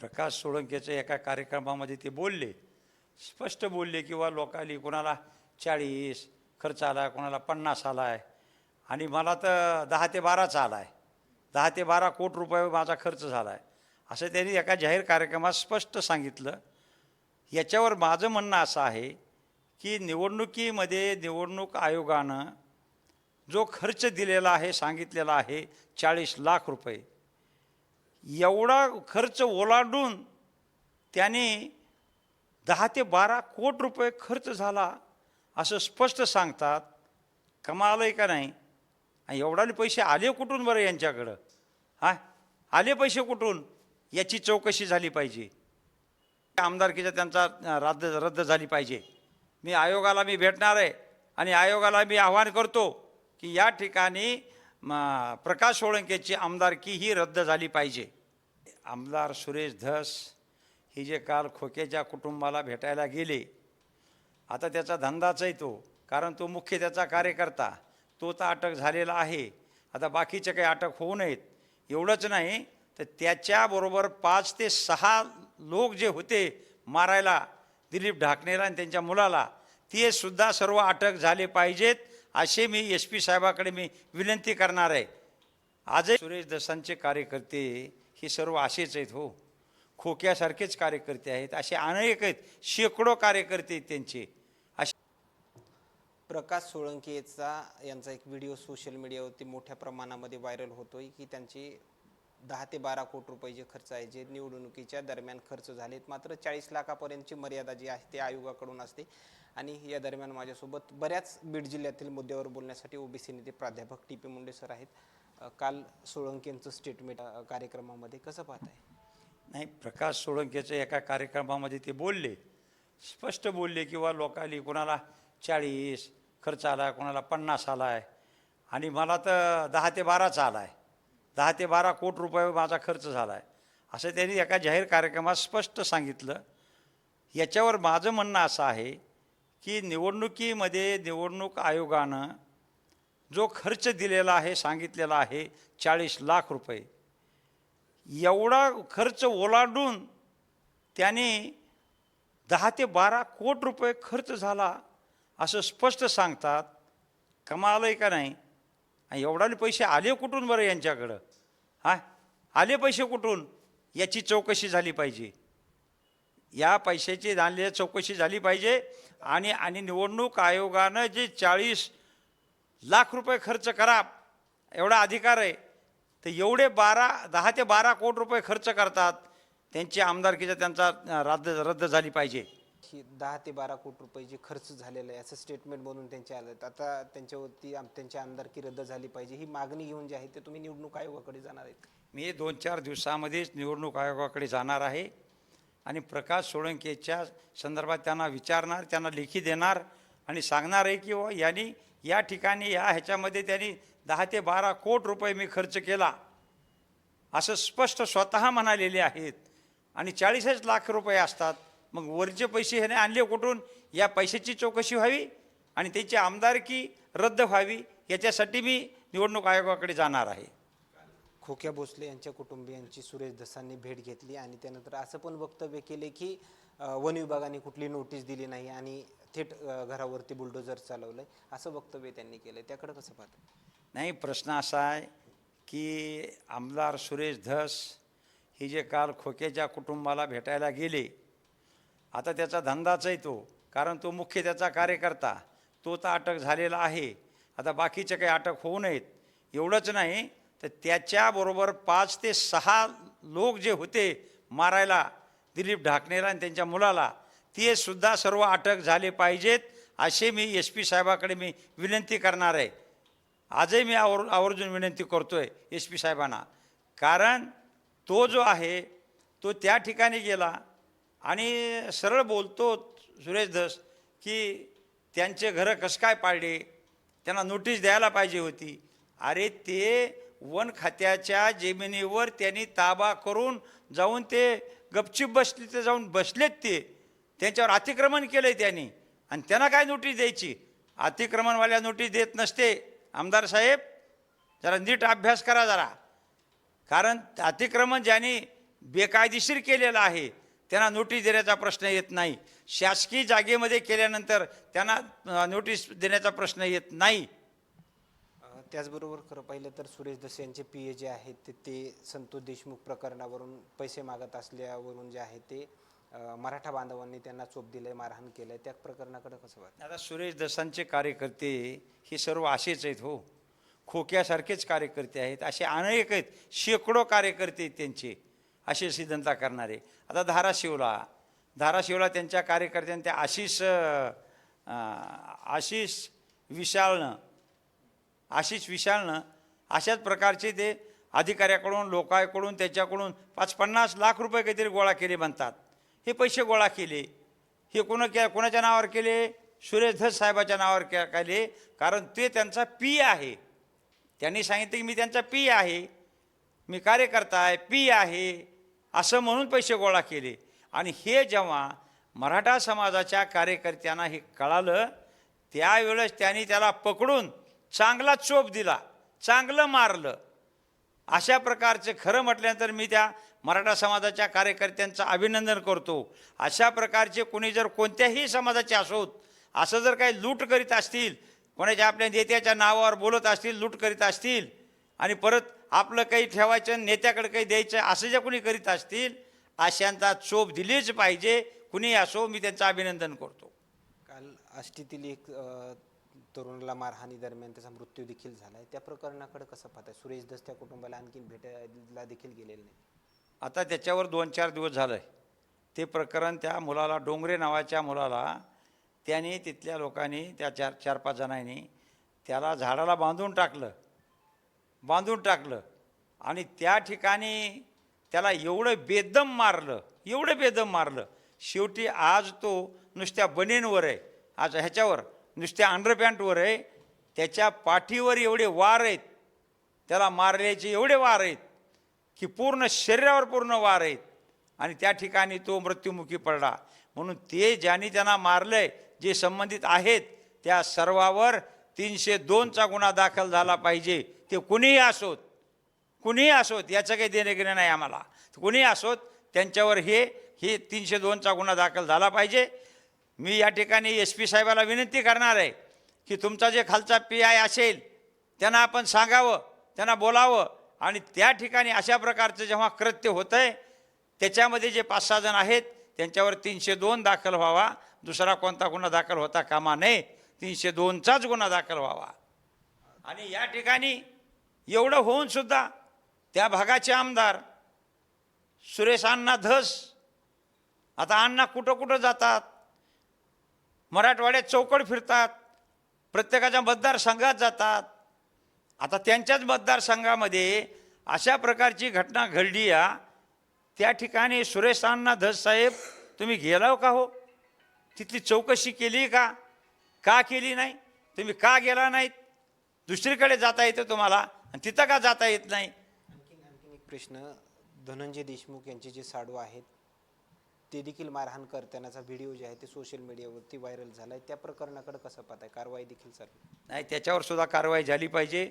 प्रकाश सोळंकेच्या एका कार्यक्रमामध्ये ते बोलले. स्पष्ट बोलले किंवा लोकाली कोणाला चाळीस खर्च आला कोणाला पन्नास आला आहे आणि मला तर दहा ते बाराच आला आहे दहा ते बारा कोट रुपये माझा खर्च झाला आहे असं त्यांनी एका जाहीर कार्यक्रमात स्पष्ट सांगितलं. याच्यावर माझं म्हणणं असं आहे की निवडणुकीमध्ये निवडणूक आयोगानं जो खर्च दिलेला आहे सांगितलेला आहे चाळीस लाख रुपये एवढा खर्च ओलांडून त्याने दहा ते बारा कोट रुपये खर्च झाला असं स्पष्ट सांगतात. कमाल आहे का नाही? एवढाने एवढाले पैसे आले कुठून बरं यांच्याकडं? हां? आले पैसे कुठून? याची चौकशी झाली पाहिजे. आमदारकीचा त्यांचा रद्द रद्द झाली पाहिजे. मी आयोगाला मी भेटणार आहे आणि आयोगाला मी आवाहन करतो की या ठिकाणी म, प्रकाश सोळंकेची आमदारकी ही रद्द झाली पाहिजे. आमदार सुरेश धस ही जे काल खोकेच्या कुटुंबाला भेटायला गेले आता त्याचा धंदाच आहे तो कारण तो मुख्य त्याचा कार्यकर्ता तो तर अटक झालेला आहे. आता बाकीचे काही अटक होऊ नयेत. एवढंच नाही तर त्याच्याबरोबर पाच ते सहा लोक जे होते मारायला दिलीप ढाकणेला आणि त्यांच्या मुलाला ते सुद्धा सर्व अटक झाले पाहिजेत असे मी एस पी साहेबाकडे मी विनंती करणार आहे. आजही सुरेश दसांचे कार्यकर्ते हे सर्व असेच आहेत हो. खोक्यासारखेच कार्यकर्ते आहेत असे अनेक आहेत शेकडो कार्यकर्ते आहेत त्यांचे. असे प्रकाश सोळंकेचा यांचा एक व्हिडिओ सोशल मीडियावरती मोठ्या प्रमाणामध्ये व्हायरल होतोय की त्यांची दहा ते बारा कोटी रुपये जे खर्च आहे जे निवडणुकीच्या दरम्यान खर्च झालेत मात्र चाळीस लाखापर्यंतची मर्यादा जी आहे ते आयोगाकडून असते. आणि या दरम्यान माझ्यासोबत बऱ्याच बीड जिल्ह्यातील मुद्द्यावर बोलण्यासाठी ओबीसी नेते प्राध्यापक टी पी मुंडे सर आहेत. काल सोळंकेंचं स्टेटमेंट कार्यक्रमामध्ये कसं पाहताय? नाही प्रकाश सोळंकेचं एका कार्यक्रमामध्ये ते बोलले. स्पष्ट बोलले किंवा लोकाली कोणाला चाळीस खर्च आला आहे कोणाला पन्नास आला आहे आणि मला तर दहा ते बाराचा आला आहे दहा ते बारा कोट रुपये माझा खर्च झाला आहे असं त्यांनी एका जाहीर कार्यक्रमात स्पष्ट सांगितलं. याच्यावर माझं म्हणणं असं आहे की निवडणुकीमध्ये निवडणूक आयोगानं जो खर्च दिलेला आहे सांगितलेला आहे चाळीस लाख रुपये. एवढा खर्च ओलांडून त्याने दहा ते बारा कोट रुपये खर्च झाला असं स्पष्ट सांगतात. कमाल आहे का नाही? एवढाले पैसे आले कुठून बरं यांच्याकडं? हां? आले पैसे कुठून? याची चौकशी झाली पाहिजे. या पैशाची झाली चौकशी झाली पाहिजे आणि आणि निवडणूक आयोगानं जे चाळीस लाख रुपये खर्च करा. एवढा अधिकार आहे. तर एवढे बारा दहा ते बारा कोटी रुपये खर्च करतात. त्यांची आमदारकीचा त्यांचा रद्द रद्द झाली पाहिजे. ही दहा ते बारा कोटी रुपये जे खर्च झालेलं आहे असं स्टेटमेंट बनवून त्यांचे आलं. आता त्यांच्यावरती आम- त्यांची आमदारकी रद्द झाली पाहिजे. ही मागणी घेऊन जी आहे ते तुम्ही निवडणूक आयोगाकडे जाणार आहेत. मी दोन चार दिवसामध्येच निवडणूक आयोगाकडे जाणार आहे. आणि प्रकाश सोळंकेच्या संदर्भात त्यांना विचारणार त्यांना लेखी देणार आणि सांगणार आहे की व यांनी या ठिकाणी या ह्याच्यामध्ये त्यांनी दहा ते बारा कोट रुपये मी खर्च केला. असं स्पष्ट स्वतः म्हणालेले आहेत. आणि चाळीसच लाख रुपये असतात. मग वरचे पैसे ह्याने आणले कुठून? या पैशाची चौकशी व्हावी आणि त्याची आमदारकी रद्द व्हावी याच्यासाठी मी निवडणूक आयोगाकडे जाणार आहे. खोक्या भोसले यांच्या कुटुंबियांची सुरेश दसांनी भेट घेतली आणि त्यानंतर असं पण वक्तव्य केले की वन विभागाने कुठली नोटीस दिली नाही आणि थेट घरावरती बुलडोजर चालवलं असं वक्तव्य त्यांनी केलं त्याकडं कसं पाहतं? नाही प्रश्न असा आहे की आमदार सुरेश धस हे जे काल खोकेच्या कुटुंबाला भेटायला गेले आता त्याचा धंदाच आहे तो. कारण तो मुख्य त्याचा कार्यकर्ता. तो तर अटक झालेला आहे. आता बाकीचे काही अटक होऊ नयेत. एवढंच नाही तर त्याच्याबरोबर पाच ते सहा लोक जे होते मारायला दिलीप ढाकणेला आणि त्यांच्या मुलाला ते सुद्धा सर्व अटक झाले पाहिजेत. असे मी एस पी साहेबाकडे मी विनंती करणार आहे. आजही मी आवर आवर्जून विनंती करतो आहे एस पी साहेबांना. कारण तो जो आहे तो त्या ठिकाणी गेला आणि सरळ बोलतो सुरेश धस की त्यांचे घरं कसं काय पाडले? त्यांना नोटीस द्यायला पाहिजे होती. अरे ते वन खात्याच्या जमिनीवर त्यांनी ताबा करून जाऊन ते गपचिप बसले ते जाऊन बसलेत ते. त्यांच्यावर अतिक्रमण केलं आहे त्यांनी. आणि त्यांना काय नोटीस द्यायची? अतिक्रमणवाल्या नोटीस देत नसते. आमदार साहेब जरा नीट अभ्यास करा जरा. कारण अतिक्रमण ज्यांनी बेकायदेशीर केलेलं आहे त्यांना नोटीस देण्याचा प्रश्न येत नाही. शासकीय जागेमध्ये केल्यानंतर त्यांना नोटीस देण्याचा प्रश्न येत नाही. त्याचबरोबर खरं पाहिलं तर सुरेश दस यांचे पी ए जे आहेत ते ते संतोष देशमुख प्रकरणावरून पैसे मागत असल्यावरून जे आहे ते मराठा बांधवांनी त्यांना चोप दिलंय मारहाण केलंय. त्या प्रकरणाकडे कसं वाटतं आता सुरेश दसांचे कार्यकर्ते हे सर्व असेच आहेत हो. खोक्यासारखेच कार्यकर्ते आहेत. असे अनेक आहेत. शेकडो कार्यकर्ते आहेत त्यांचे. असे सिद्धांता करणारे. आता धाराशिवला धाराशिवला त्यांच्या कार्यकर्त्यांनी त्या आशिष आशिष विशालनं आशिष विशालनं अशाच प्रकारचे ते अधिकाऱ्याकडून लोकांकडून त्याच्याकडून पाच पन्नास लाख रुपये काहीतरी गोळा केले म्हणतात. हे पैसे गोळा केले. हे कोण के कोणाच्या नावावर केले? सुरेश धस साहेबाच्या नावावर के केले. कारण ते त्यांचा पी आहे. त्यांनी सांगितलं की मी त्यांचा पी आहे. मी कार्यकर्ता आहे पी आहे. असं म्हणून पैसे गोळा केले. आणि हे जेव्हा मराठा समाजाच्या कार्यकर्त्यांना हे कळालं त्यावेळेस त्यांनी त्याला पकडून चांगला चोप दिला चांगलं मारलं. अशा प्रकारचे खरं म्हटल्यानंतर मी त्या मराठा समाजाच्या कार्यकर्त्यांचं अभिनंदन करतो. अशा प्रकारचे कोणी जर कोणत्याही समाजाचे असोत असं जर काही लूट करीत असतील कोणाच्या आपल्या नेत्याच्या नावावर बोलत असतील लूट करीत असतील आणि परत आपलं काही ठेवायचं नेत्याकडे काही द्यायचं असं जे कोणी करीत असतील अशांचा चोप दिलीच पाहिजे. कुणी असो मी त्यांचं अभिनंदन करतो. काल आष्टीतील एक तरुणाला मारहाणी दरम्यान त्याचा मृत्यू देखील आहे त्या प्रकरणाकडे कसं पाहताय? सुरेश दस त्या कुटुंबाला आणखीन भेटायला देखील गेलेलं नाही आता त्याच्यावर दोन चार दिवस झालं आहे ते प्रकरण त्या मुलाला डोंगरे नावाच्या मुलाला त्याने तिथल्या लोकांनी त्या चार चार पाच जणांनी त्याला झाडाला बांधून टाकलं. बांधून टाकलं. आणि त्या ठिकाणी त्याला एवढं बेदम मारलं एवढं बेदम मारलं. शेवटी आज तो नुसत्या बनेनवर आहे. आज ह्याच्यावर नुसत्या अंडरपॅन्टवर आहे त्याच्या पाठीवर एवढे वार आहेत त्याला मारल्याचे एवढे वार आहेत की पूर्ण शरीरावर पूर्ण वार आहेत. आणि त्या ठिकाणी तो मृत्युमुखी पडला. म्हणून ते ज्यांनी त्यांना मारलंय जे संबंधित आहेत त्या सर्वावर तीनशे दोनचा गुन्हा दाखल झाला पाहिजे. ते कुणीही असोत कुणीही असोत याचं काही देणे घेणे नाही आम्हाला. कुणीही असोत त्यांच्यावर हे हे तीनशे दोनचा गुन्हा दाखल झाला पाहिजे. मी या ठिकाणी एस पी साहेबाला विनंती करणार आहे की तुमचा जे खालचा पी आय असेल त्यांना आपण सांगावं त्यांना बोलावं आणि त्या ठिकाणी अशा प्रकारचं जेव्हा कृत्य होतं आहे त्याच्यामध्ये जे पाच सहा जण आहेत त्यांच्यावर तीनशे दोन दाखल व्हावा. दुसरा कोणता गुन्हा दाखल होता कामा नये. तीनशे दोनचाच गुन्हा दाखल व्हावा. आणि या ठिकाणी एवढं होऊन सुद्धा त्या भागाचे आमदार सुरेश अण्णा धस आता अण्णा कुठं कुठं जातात? मराठवाड्यात चौकड फिरतात प्रत्येकाच्या मतदारसंघात जातात. आता त्यांच्याच मतदारसंघामध्ये अशा प्रकारची घटना घडली या त्या ठिकाणी सुरेश अण्णा धस साहेब तुम्ही गेलाव का हो? तिथली चौकशी केली का? का केली नाही? तुम्ही का गेला नाहीत? दुसरीकडे जाता येतं तुम्हाला आणि तिथं का जाता येत नाही? आणखीन आणखीन एक प्रश्न. धनंजय देशमुख यांचे जे साडू आहेत ते देखील मारहाण करतानाचा व्हिडिओ जे आहे ते सोशल मीडियावरती व्हायरल झाला आहे त्या प्रकरणाकडे कसं पाहताय? कारवाई देखील चालू नाही त्याच्यावर सुद्धा कारवाई झाली पाहिजे.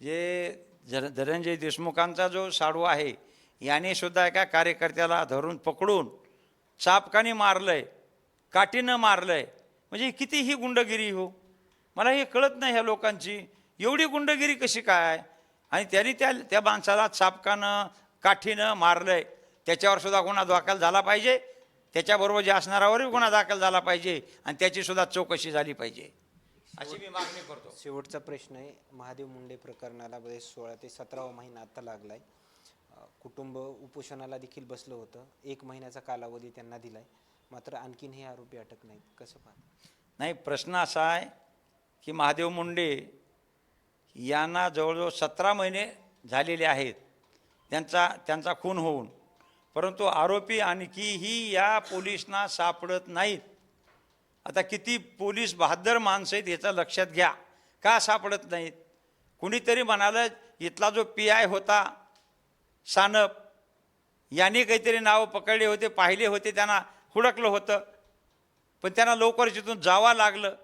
जे धर धनंजय देशमुखांचा जो साडू आहे याने सुद्धा एका कार्यकर्त्याला धरून पकडून चापकाने आहे काठीनं मारलं आहे म्हणजे किती ही गुंडगिरी हो मला हे कळत नाही ह्या लोकांची. एवढी गुंडगिरी कशी काय? आणि त्यांनी त्या त्या माणसाला चापकानं काठीनं मारलं आहे त्याच्यावर सुद्धा गुन्हा दाखल झाला पाहिजे. त्याच्याबरोबर जे असणाऱ्यावरही गुन्हा दाखल झाला पाहिजे आणि त्याची सुद्धा चौकशी झाली पाहिजे. अशी मी मागणी करतो. शेवटचा प्रश्न आहे. महादेव मुंडे प्रकरणाला बरेच सोळा ते सतरावा महिना आता लागलाय. कुटुंब उपोषणाला देखील बसलं होतं. एक महिन्याचा कालावधी त्यांना दिलाय. मात्र आणखीन हे आरोपी अटक नाहीत. कसं पाहता? नाही प्रश्न असा आहे की महादेव मुंडे यांना जवळजवळ सतरा महिने झालेले आहेत. त्यांचा त्यांचा खून होऊन परंतु आरोपी आणखीही या पोलिसांना सापडत नाहीत. आता किती पोलीस बहादर माणसं आहेत याचं लक्षात घ्या. का सापडत नाहीत? कुणीतरी म्हणालं इथला जो पी आय होता सानप यांनी काहीतरी नावं पकडले होते पाहिले होते त्यांना हुडकलं होतं. पण त्यांना लवकर तिथून जावं लागलं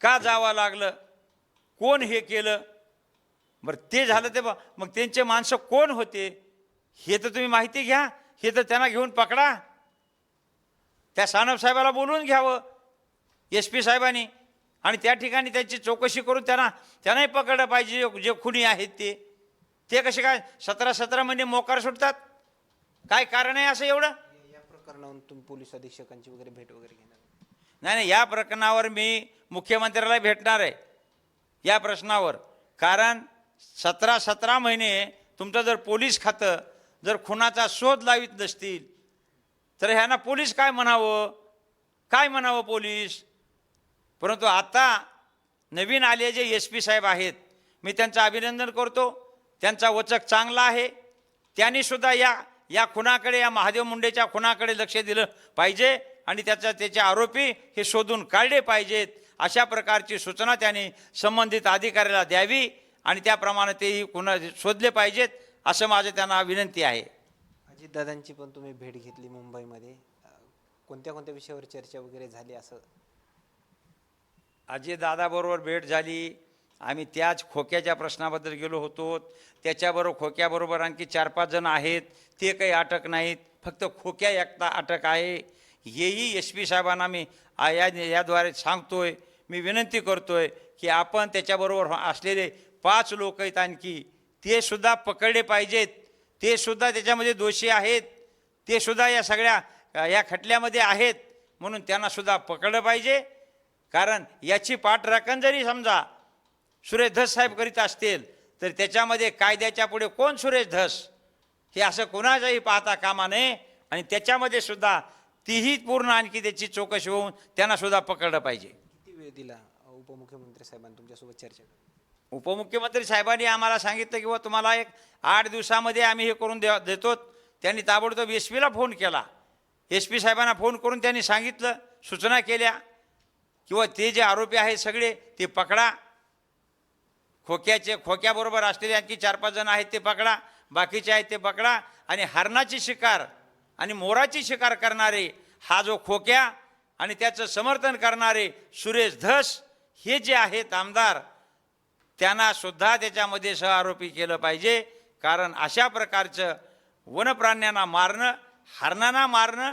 का जावं लागलं कोण हे केलं? बरं ते झालं ते मग त्यांचे माणसं कोण होते? हे तर तुम्ही माहिती घ्या हे तर त्यांना घेऊन पकडा. त्या सानप साहेबाला बोलवून घ्यावं एस पी साहेबांनी. आणि त्या ठिकाणी त्यांची चौकशी करून त्यांना त्यांनाही पकडलं पाहिजे जे- जे खुनी आहेत ते. ते कसे काय सतरा सतरा महिने मोकार सुटतात काय कारण आहे असं एवढं? या प्रकरणावरून तुम्ही पोलीस अधीक्षकांची वगैरे भेट वगैरे घेणार नाही नाही या प्रकरणावर मी मुख्यमंत्र्याला भेटणार आहे. या प्रश्नावर. कारण सतरा सतरा महिने तुमचं जर पोलीस खातं जर खुनाचा शोध लावित नसतील तर ह्यांना पोलीस काय म्हणावं? काय म्हणावं पोलीस? परंतु आता नवीन आले जे एस पी साहेब आहेत मी त्यांचं अभिनंदन करतो. त्यांचा वचक चांगला आहे. त्यांनी सुद्धा या या खुनाकडे या महादेव मुंडेच्या खुनाकडे लक्ष दिलं पाहिजे आणि त्याचा त्याचे आरोपी हे शोधून काढले पाहिजेत. अशा प्रकारची सूचना त्यांनी संबंधित अधिकाऱ्याला द्यावी आणि त्याप्रमाणे तेही खुना शोधले पाहिजेत. असं माझं त्यांना विनंती आहे. अजितदादांची पण तुम्ही भेट घेतली मुंबईमध्ये. कोणत्या कोणत्या विषयावर चर्चा वगैरे झाली असं? अजितदादाबरोबर भेट झाली. आम्ही त्याच खोक्याच्या प्रश्नाबद्दल गेलो होतो. त्याच्याबरोबर खोक्याबरोबर आणखी चार पाच जण आहेत. ते काही अटक नाहीत. फक्त खोक्या एकटा अटक आहे. हेही एस पी साहेबांना मी या याद्वारे सांगतोय. मी विनंती करतोय की आपण त्याच्याबरोबर असलेले पाच लोक आहेत आणखी. ते सुद्धा पकडले पाहिजेत. ते सुद्धा त्याच्यामध्ये दोषी आहेत. ते सुद्धा या सगळ्या या खटल्यामध्ये आहेत. म्हणून त्यांना सुद्धा पकडलं पाहिजे. कारण याची पाठराखण जरी समजा सुरेश धस साहेब करीत असतील तर त्याच्यामध्ये कायद्याच्या पुढे कोण सुरेश धस? हे असं कोणाचंही पाहता कामा नये. आणि त्याच्यामध्ये सुद्धा तीही पूर्ण आणखी त्याची चौकशी होऊन त्यांना सुद्धा पकडलं पाहिजे. किती वेळ दिला उपमुख्यमंत्री साहेबांनी तुमच्यासोबत चर्चा? करायला? उपमुख्यमंत्री साहेबांनी आम्हाला सांगितलं की बुवा तुम्हाला एक आठ दिवसामध्ये आम्ही हे करून दे देतो त्यांनी ताबडतोब एस पीला फोन केला. एस पी साहेबांना फोन करून त्यांनी सांगितलं सूचना केल्या किंवा ते जे आरोपी आहेत सगळे ते पकडा. खोक्याचे खोक्याबरोबर असलेले आणखी चार पाच जण आहेत ते पकडा. बाकीचे आहेत ते पकडा. आणि हरणाची शिकार आणि मोराची शिकार करणारे हा जो खोक्या आणि त्याचं समर्थन करणारे सुरेश धस हे जे आहेत आमदार त्यांना सुद्धा त्याच्यामध्ये सहआरोपी केलं पाहिजे. कारण अशा प्रकारचं वनप्राण्यांना मारणं हरणांना मारणं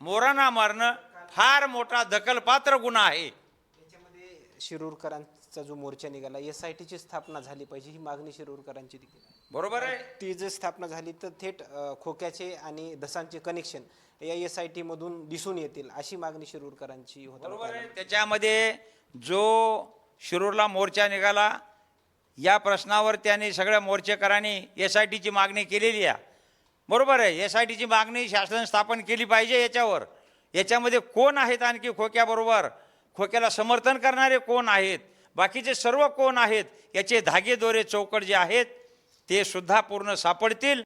मोरांना मारणं फार मोठा दखलपात्र गुन्हा आहे. त्याच्यामध्ये शिरूरकरांचा जो मोर्चा निघाला एस आय टीची स्थापना झाली पाहिजे ही मागणी शिरूरकरांची देखील आहे. बरोबर आहे. ती जर स्थापना झाली तर थेट अं, खोक्याचे आणि धसांचे कनेक्शन या एस आय टी मधून दिसून येतील अशी मागणी शिरूरकरांची होता बरोबर आहे. त्याच्यामध्ये जो शिरूरला मोर्चा निघाला या प्रश्नावर त्यांनी सगळ्या मोर्चेकरांनी एस आय टीची मागणी केलेली आहे. बरोबर आहे एस आय टीची मागणी शासन स्थापन केली पाहिजे याच्यावर. याच्यामध्ये कोण आहेत आणखी खोक्याबरोबर? खोक्याला समर्थन करणारे कोण आहेत? बाकीचे सर्व कोण आहेत? याचे धागेदोरे चौकट जे आहेत ते सुद्धा पूर्ण सापडतील.